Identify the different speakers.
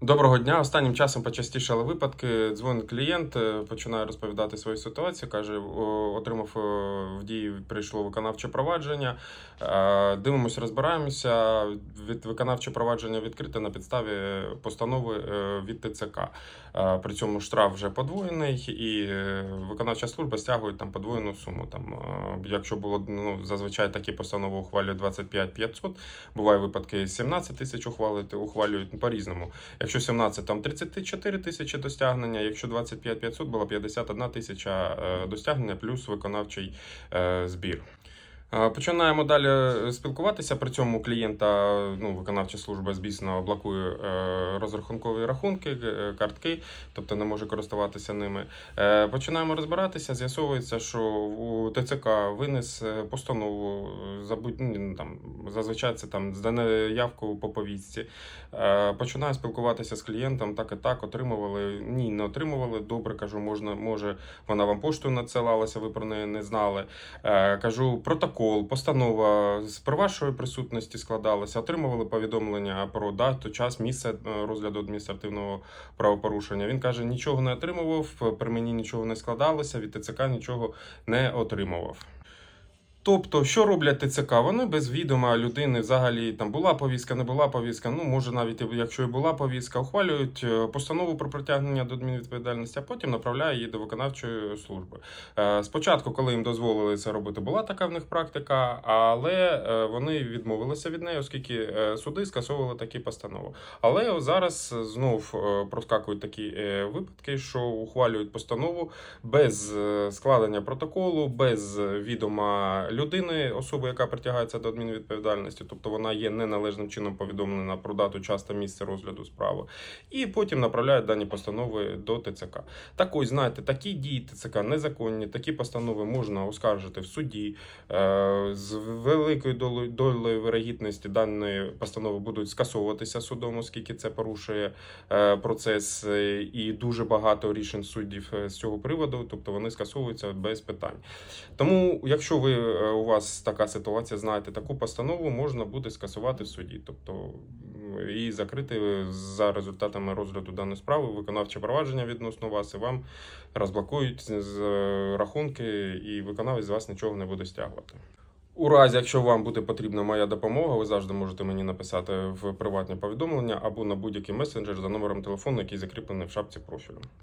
Speaker 1: Доброго дня. Останнім часом почастішали випадки. Дзвонить клієнт, е, починає розповідати свою ситуацію. каже, отримав е, в дії, прийшло виконавче провадження. Е, Дивимося, розбираємося. Від виконавче провадження відкрите на підставі постанови від ТЦК. При цьому штраф вже подвоєний, і виконавча служба стягує там подвоєну суму. Там, якщо було ну, зазвичай такі постанови ухвалюють 25 500, буває випадки 17 тисяч ухвалюють, ухвалюють по-різному. Якщо 17, там 34 тисячі досягнення? якщо 25 500, була 51 тисяча достягнення плюс виконавчий е, збір. Починаємо далі е, спілкуватися. При цьому клієнта ну, виконавча служба, звісно, блокує е, розрахункові рахунки, е, картки, тобто не може користуватися ними. Починаємо розбиратися. З'ясовується, що у ТЦК винес постанову е, за будь- ну, там, зазвичай це там за неявку по повістці. Починаю спілкуватися з клієнтом, так і так, отримували. Ні, не отримували. Добре, кажу, можна, може, вона вам поштою надсилалася, ви про неї не знали. Кажу, протокол, постанова з при вашої присутності складалася, отримували повідомлення про дату, час, місце е, розгляду адміністративного правопорушення. Він каже, нічого не отримував, при мені нічого не складалося, від ТЦК нічого не отримував. Тобто, що роблять ТЦК? Вони без відома людини взагалі там була повістка, не була повістка. Ну може навіть якщо і була повістка, ухвалюють е, постанову про притягнення до адмінвідповідальності, а потім направляє її до виконавчої служби. Е, Спочатку, коли їм дозволили це робити, була така в них практика, але е, вони відмовилися від неї, оскільки суди скасовували такі постанови. Але зараз знов проскакують такі випадки, що ухвалюють постанову без складення протоколу, без відома людини, особи, яка притягається до адмінвідповідальності, тобто вона є неналежним чином повідомлена про дату, час та місце розгляду справи, і потім направляють дані постанови до ТЦК. Так ось, знаєте, такі дії ТЦК незаконні, такі постанови можна оскаржити в суді. Е, З великою долею вирогідності даної постанови будуть скасовуватися судом, оскільки це порушує е, процес, е, і дуже багато рішень суддів з цього приводу, тобто вони скасовуються без питань. Тому, якщо ви у вас така ситуація, знаєте, таку постанову можна буде скасувати в суді, тобто і закрити за результатами розгляду даної справи виконавче провадження відносно вас, і вам розблокують з- рахунки, і виконавець з вас нічого не буде стягувати. У разі, якщо вам буде потрібна моя допомога, ви завжди можете мені написати в приватні повідомлення або на будь-який месенджер за номером телефону, який закріплений в шапці профілю.